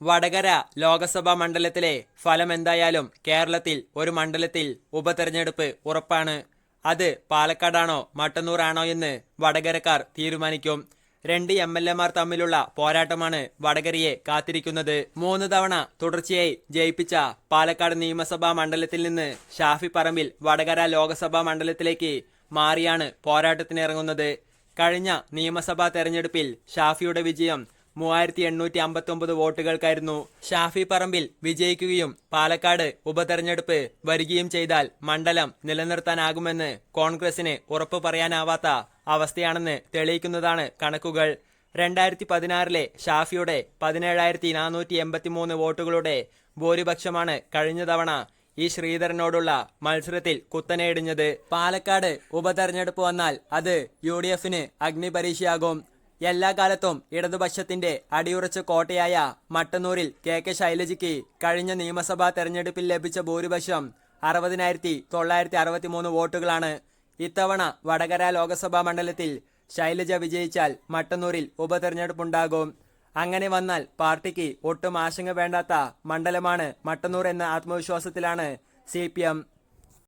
വടകര ലോകസഭാ മണ്ഡലത്തിലെ ഫലം എന്തായാലും കേരളത്തിൽ ഒരു മണ്ഡലത്തിൽ ഉപതെരഞ്ഞെടുപ്പ് ഉറപ്പാണ്. അത് പാലക്കാടാണോ മട്ടന്നൂറാണോ എന്ന് വടകരക്കാർ തീരുമാനിക്കും. രണ്ട് എം എൽ എമാർ തമ്മിലുള്ള പോരാട്ടമാണ് വടകരയെ കാത്തിരിക്കുന്നത്. മൂന്ന് തവണ തുടർച്ചയായി ജയിപ്പിച്ച പാലക്കാട് നിയമസഭാ മണ്ഡലത്തിൽ നിന്ന് ഷാഫി പറമ്പിൽ വടകര ലോകസഭാ മണ്ഡലത്തിലേക്ക് മാറിയാണ് പോരാട്ടത്തിനിറങ്ങുന്നത്. കഴിഞ്ഞ നിയമസഭാ തെരഞ്ഞെടുപ്പിൽ ഷാഫിയുടെ വിജയം മൂവായിരത്തി എണ്ണൂറ്റി അമ്പത്തി ഒമ്പത് വോട്ടുകൾക്കായിരുന്നു ഷാഫി പറമ്പിൽ വിജയിക്കുകയും പാലക്കാട് ഉപതെരഞ്ഞെടുപ്പ് വരികയും ചെയ്താൽ മണ്ഡലം നിലനിർത്താനാകുമെന്ന് കോൺഗ്രസിന് ഉറപ്പു പറയാനാവാത്ത അവസ്ഥയാണെന്ന് തെളിയിക്കുന്നതാണ് കണക്കുകൾ. രണ്ടായിരത്തി പതിനാറിലെ ഷാഫിയുടെ പതിനേഴായിരത്തി നാനൂറ്റി എൺപത്തി മൂന്ന് വോട്ടുകളുടെ ഭൂരിപക്ഷമാണ് കഴിഞ്ഞ തവണ ഈ ശ്രീധരനോടുള്ള മത്സരത്തിൽ കുത്തനെയിടിഞ്ഞത്. പാലക്കാട് ഉപതെരഞ്ഞെടുപ്പ് വന്നാൽ അത് യു ഡി എഫിന് അഗ്നിപരീക്ഷയാകും. എല്ലാ കാലത്തും ഇടതുപക്ഷത്തിന്റെ അടിയുറച്ച കോട്ടയായ മട്ടന്നൂരിൽ കെ കെ ശൈലജയ്ക്ക് കഴിഞ്ഞ നിയമസഭാ തെരഞ്ഞെടുപ്പിൽ ലഭിച്ച ഭൂരിപക്ഷം അറുപതിനായിരത്തി തൊള്ളായിരത്തി അറുപത്തി മൂന്ന് വോട്ടുകളാണ്. ഇത്തവണ വടകര ലോക്സഭാ മണ്ഡലത്തിൽ ശൈലജ വിജയിച്ചാൽ മട്ടന്നൂരിൽ ഉപതെരഞ്ഞെടുപ്പുണ്ടാകും. അങ്ങനെ വന്നാൽ പാർട്ടിക്ക് ഒട്ടും ആശങ്ക വേണ്ടാത്ത മണ്ഡലമാണ് മട്ടന്നൂർ എന്ന ആത്മവിശ്വാസത്തിലാണ് സി